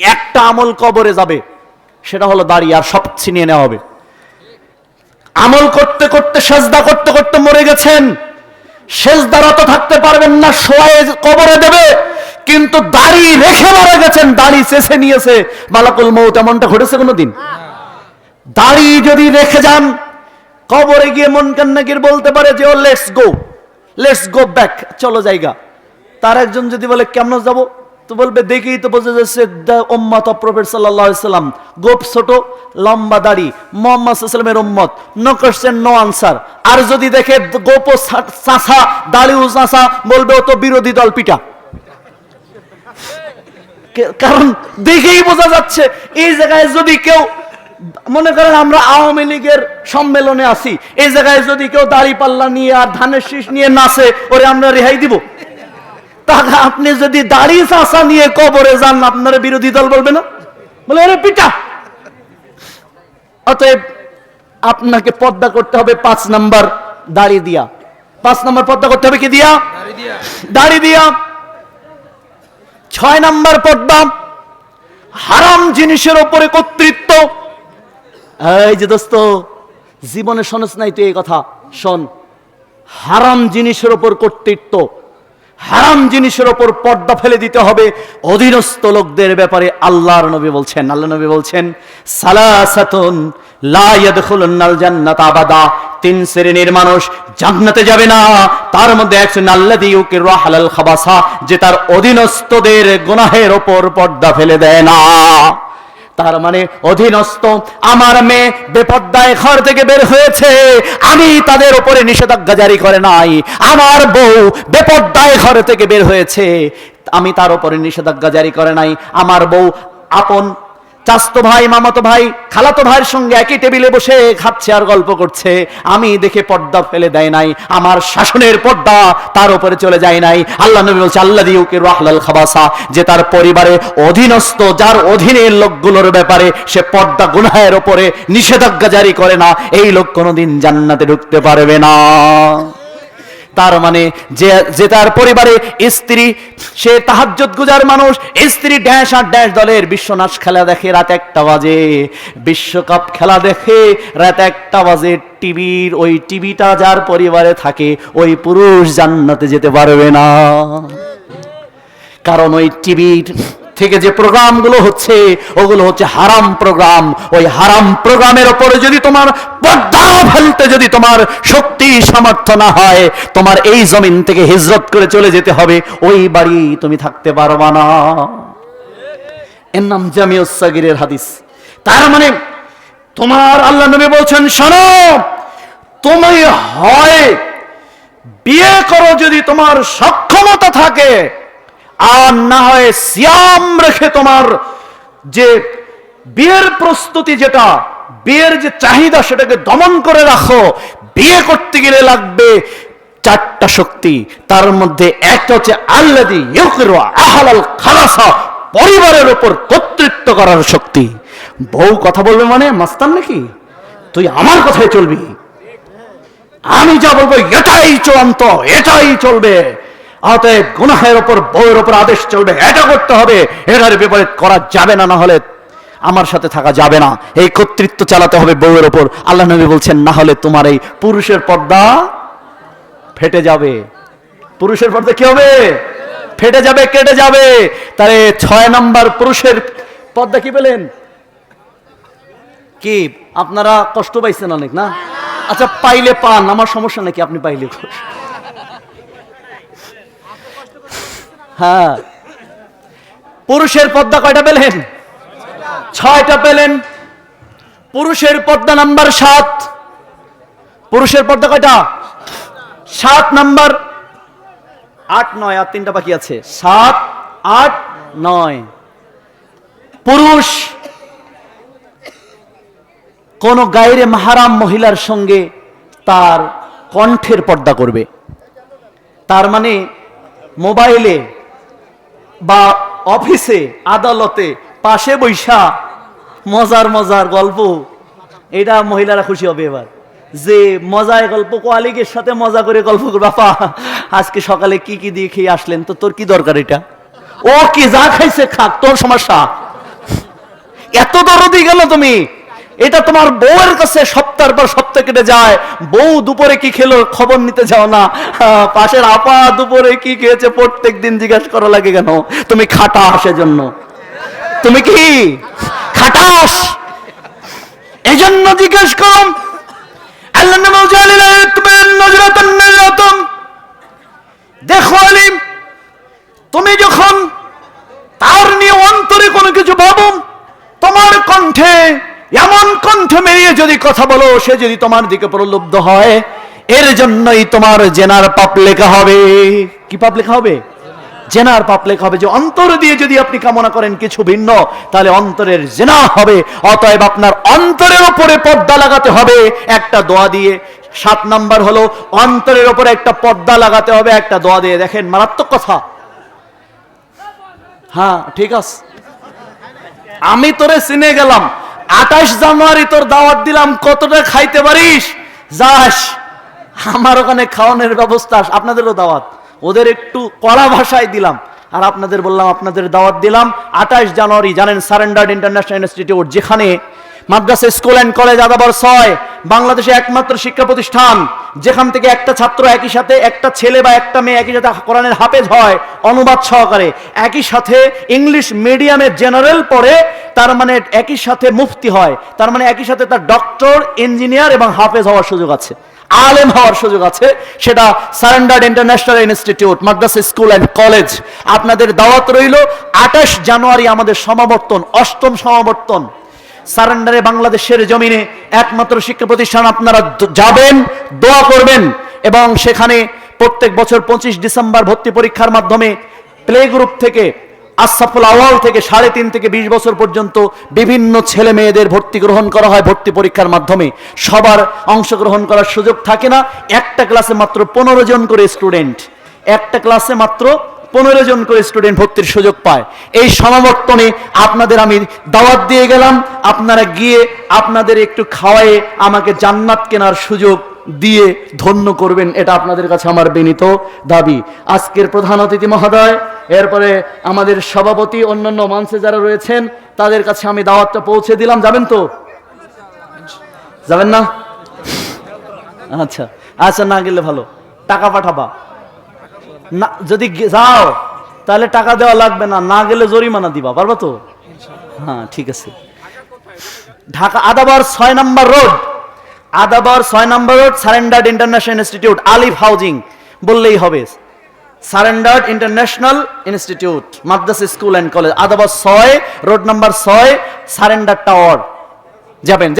একটা আমল কবরে যাবে, সেটা হলো দাঁড়িয়ে আর সব ছিনিয়ে নেওয়া হবে। আমল করতে করতে, সেজদা করতে করতে মরে গেছেন। সেজদারত থাকতে পারবেন না শোয়ে কবরে দেবে, কিন্তু দাড়ি রেখে মারা গেছেন, দাড়ি চেষে নিয়েছে। মালাকুল মৌত এমনটা ঘটেছে কোনোদিন? দাড়ি যদি রেখে যান, কবরে গিয়ে মন কান্নাকির বলতে পারে যে, ও let's go let's go back চলো জায়গা। তার একজন যদি বলে, কেমন যাব তো বলবে, দেখেই তো বোঝা যাচ্ছে অফ প্রফেট সাল্লাম। গোপ ছোট, লম্বা দাড়ি, মোহাম্মদ সাল্লামের উম্মত। নো কোশ্চেন নো আনসার আর যদি দেখে গোপ চাষা, দাড়িও চাষা, বলবে ও তো বিরোধী দল, পিটা। কারণ দেখেই বোঝা যাচ্ছে, এই জায়গায় যদি কেউ, মনে করেন আমরা আওয়ামী লীগের সম্মেলনে আছি, এই জায়গায় যদি কেউ দাড়ি পাল্লা নিয়ে আর ধানের শীষ নিয়ে নাচে, ওরে আমরা রেহাই দিব। তাহলে আপনি যদি দাড়ি চাষা নিয়ে কবরে যান আপনার বিরোধী দল বলবে না? বলে আরে পিটা! অতএব আপনাকে পদ্মা করতে হবে পাঁচ নাম্বার দাড়ি দিয়া। পাঁচ নাম্বার পদ্মা করতে হবে কি দিয়া? দাড়ি দিয়া। ছয় নাম্বার পর্দা হারাম জিনিসের ওপরে কর্তৃত্ব। এই যে দোস্ত জীবনে শোনস নাই তুই এই কথা শোন। হারাম জিনিসের ওপর কর্তৃত্ব। হারাম জিনিসের ওপর পর্দা ফেলে দিতে হবে। অধীনস্থ লোকদের ব্যাপারে আল্লাহর নবী বলছেন। আল্লাহ নবী বলছেন, সালাসাতুন তিন শ্রেণির মানুষ জান্নাতে যাবে না। তার মধ্যে একজন আল্লাযী দিউকে খাবাসা, যে তার অধীনস্থদের গুনাহের ওপর পর্দা ফেলে দেয় না। তার মানে অধীনস্থ। আমার মেয়ে বেপদ্দায় ঘর থেকে বের হয়েছে। আমি তাদের উপরে নিষেধাজ্ঞা জারি করে নাই। আমার বউ বেপদ্দায় ঘর থেকে বের হয়েছে। আমি তার উপরে নিষেধাজ্ঞা জারি করে নাই। আমার বউ আপন চাস্তো ভাই, মামাতো ভাই, খালাতো ভাইয়ের সঙ্গে একই টেবিলে বসে খাচ্ছে আর গল্প করছে। আমি দেখে পর্দা ফেলে দেয় নাই, আমার শাসনের পর্দা তার উপরে চলে যায় নাই। আল্লাহ নবী বলছে আল্লাহ দিউকে রাহলাল খাবাসা? যে তার পরিবারে অধীনস্থ, যার অধীনের লোকগুলোর ব্যাপারে সে পর্দা গুনাহের উপরে নিষেধাজ্ঞা জারি করে না, এই লোক কোনোদিন জান্নাতে ঢুকতে পারবে না। তার মানে যে যে তার পরিবারে স্ত্রী, সে তাহাজ্জুদ গুজার মানুষ, স্ত্রী ড্যাশ আর ড্যাশ দলের বিশ্বনাশ খেলা দেখে রাত একটা বাজে। বিশ্বকাপ খেলা দেখে রাত একটা বাজে। টিভির ওই টিভিটা যার পরিবারে থাকে, ওই পুরুষ জান্নাতে যেতে পারবে না। কারণ ওই টিভির থেকে যে প্রোগ্রামগুলো হচ্ছে, ওগুলো হচ্ছে হারাম প্রোগ্রাম। ওই হারাম প্রোগ্রামের ওপরে যদি তোমার পর্দা ফেলতে যদি তোমার শক্তি, সামর্থ্য না হয়, তোমার এই জমিন থেকে হিজরত করে চলে যেতে হবে, ওই বাড়ি তুমি থাকতে পারবা না। এর নাম জামিউসাগিরের হাদিস। তার মানে তোমার আল্লাহ নবী বলছেন, শোনো, তুমি হয়, বিয়ে করো যদি তোমার সক্ষমতা থাকে আর না হয় সিয়াম রেখে তোমার যে বিয়ের প্রস্তুতি যেটা, বিয়ের যে চাহিদা সেটাকে দমন করে রাখো। বিয়ে করতে গেলে লাগবে চারটা শক্তি। তার মধ্যে একটা হচ্ছে আল্লাদি আহালাল খালাসা, পরিবারের উপর কর্তৃত্ব করার শক্তি। বউ কথা বলবে মানে মাস্তান নাকি? তুই আমার কথায় চলবি। আমি যা বলব এটাই চূড়ান্ত, এটাই চলবে। অতএব গুনাহের ওপর বউয়ের ওপর আদেশ চলবে। এটা করতে হবে। এটার বিপরীত করা যাবে না না হলে আমার সাথে থাকা যাবে না। এই কর্তৃত্ব চালাতে হবে বউয়ের ওপর আল্লাহ নবী বলছেন, না হলে তোমার এই পুরুষের পর্দা ফেটে যাবে। পুরুষের পর্দা কি হবে? ফেটে যাবে, কেটে যাবে। তাহলে ছয় নাম্বার পুরুষের পর্দা কি পেলেন? কি? আপনারা কষ্ট পাইছেন অনেক, না? আচ্ছা পাইলে পান। আমার সমস্যা নাকি? আপনি পাইলে খুশি। হ্যাঁ। পুরুষের পর্দা কয়টা পেলেন? ছয়টা পেলেন। পুরুষের পর্দা নাম্বার সাত। পুরুষের পর্দা কয়টা? সাত নাম্বার। আট, নয়, আর তিনটা বাকি আছে। সাত, আট, নয়। পুরুষ কোন গায়রে মাহারাম মহিলার সঙ্গে তার কণ্ঠের পর্দা করবে। তার মানে মোবাইলে বা অফিসে, আদালতে, পাশে বৈশা, মজার মজার গল্প। এটা মহিলারা খুশি হবে এবার। যে মজায় গল্প, কোয়ালিগের সাথে মজা করে গল্প বাপা আজকে সকালে কি কি দিয়ে খেয়ে আসলেন? তো তোর কি দরকার এটা? ও কি যা খাইছে খাক, তোর সমস্যা। এত দরদি গেল তুমি। এটা তোমার বউয়ের কাছে সপ্তাহের পর সপ্তাহ কেটে যায়। বউ দুপুরে কি খেলো খবর নিতে যাও না। পাশের আপা দুপুরে কি খেয়েছে প্রত্যেক দিন জিজ্ঞাসা করা লাগে কেন? তুমি খাটা সেজন্য তুমি কি? খাটাস। এজন্য জিজ্ঞেস নজরাতাম। দেখো আলিম, তুমি যখন তার নিয়ে অন্তরে কোনো কিছু ভাবো, তোমার কণ্ঠে এমন কণ্ঠ মেরিয়ে যদি কথা বলো, সে যদি তোমার দিকে প্রলুব্ধ হয়, এর জন্যই তোমার জেনার পাপ লেখা হবে। কি পাপ লেখা হবে? জেনার পাপ লেখা হবে যে অন্তর দিয়ে যদি আপনি কামনা করেন কিছু ভিন্ন, তাহলে অন্তরের জেনা হবে। অতএব আপনার অন্তরের উপরে পর্দা লাগাতে হবে। একটা দোয়া দিয়ে, সাত নাম্বার হলো, অন্তরের উপরে একটা পর্দা লাগাতে হবে, একটা দোয়া দিয়ে। দেখেন, মারাত্মক কথা। হ্যাঁ ঠিক আছে। আমি তোরে চিনে গেলাম। আঠাশ জানুয়ারি তোর দাওয়াত দিলাম, কতটা খাইতে পারিস যাস, আমার ওখানে খাওয়ানোর ব্যবস্থা। আপনাদেরও দাওয়াত ওদের একটু কড়া ভাষায় দিলাম, আর আপনাদের বললাম, আপনাদের দাওয়াত দিলাম, আঠাশ জানুয়ারি, জানেন সারেন্ডার্ড ইন্টারন্যাশনাল ইনস্টিটিউট যেখানে মাদ্রাসা, স্কুল অ্যান্ড কলেজ আদাবর ছয়, বাংলাদেশে একমাত্র শিক্ষা প্রতিষ্ঠান, যেখান থেকে একটা ছাত্র একই সাথে একটা ছেলে বা একটা মেয়ে একই সাথে কোরআনের হাফেজ হয়, অনুবাদ সহকারে একই সাথে ইংলিশ মিডিয়ামে জেনারেল পড়ে তার মানে একই সাথে মুফতি হয়, তার মানে একই সাথে তার ডক্টর ইঞ্জিনিয়ার এবং হাফেজ হওয়ার সুযোগ আছে, আলেম হওয়ার সুযোগ আছে। সেটা সারেন্ডার্ড ইন্টারন্যাশনাল ইনস্টিটিউট, মাদ্রাসা, স্কুল অ্যান্ড কলেজ আপনাদের দাওয়াত রইল, আঠাশ জানুয়ারি আমাদের সমাবর্তন, অষ্টম সমাবর্তন। সারেন্ডারে বাংলাদেশের জমিনে একমাত্র শিক্ষা প্রতিষ্ঠান আপনারা যাবেন, দোয়া করবেন এবং সেখানে প্রত্যেক বছর পঁচিশ ডিসেম্বর ভর্তি পরীক্ষার মাধ্যমে প্লে গ্রুপ থেকে আসাফুল আওয়াল থেকে সাড়ে তিন থেকে বিশ বছর পর্যন্ত বিভিন্ন ছেলে মেয়েদের ভর্তি গ্রহণ করা হয় ভর্তি পরীক্ষার মাধ্যমে। সবার অংশগ্রহণ করার সুযোগ থাকে না। একটা ক্লাসে মাত্র পনেরো জন করে স্টুডেন্ট। একটা ক্লাসে মাত্র পনেরো জন করে স্টুডেন্ট ভর্তির সুযোগ পায়। এই সমাবর্তনে আপনাদের আমি দাওয়াত দিয়ে গেলাম। আপনারা গিয়ে আপনাদের একটু খাওয়ায়ে আমাকে জান্নাত কেনার সুযোগ দিয়ে ধন্য করবেন, এটা আপনাদের কাছে আমার বিনীত দাবি। আজকের প্রধান অতিথি মহোদয়, এরপরে আমাদের সভাপতি, অন্যান্য মঞ্চে যারা রয়েছেন, তাদের কাছে আমি দাওয়াতটা পৌঁছে দিলাম। যাবেন তো? যাবেন না? আচ্ছা আচ্ছা না গেলে ভালো। টাকা পাঠাবা। না, যদি যাও, তাহলে টাকা দেওয়া লাগবে না। না গেলে জরিমানা দিবা, পারবা তো? হ্যাঁ ঠিক আছে। ঢাকা আদাবার ছয় নম্বর রোড। আদাবার ছয় নম্বর road surrendered international institute Alif housing বললেই হবে। সারেন্ডার্ড ইন্টারন্যাশনাল ইনস্টিটিউট মাদ্রাস, স্কুল অ্যান্ড কলেজ। আদাবার ছয়, রোড নাম্বার ছয় সারেন্ডার টাওয়ার যাবেন।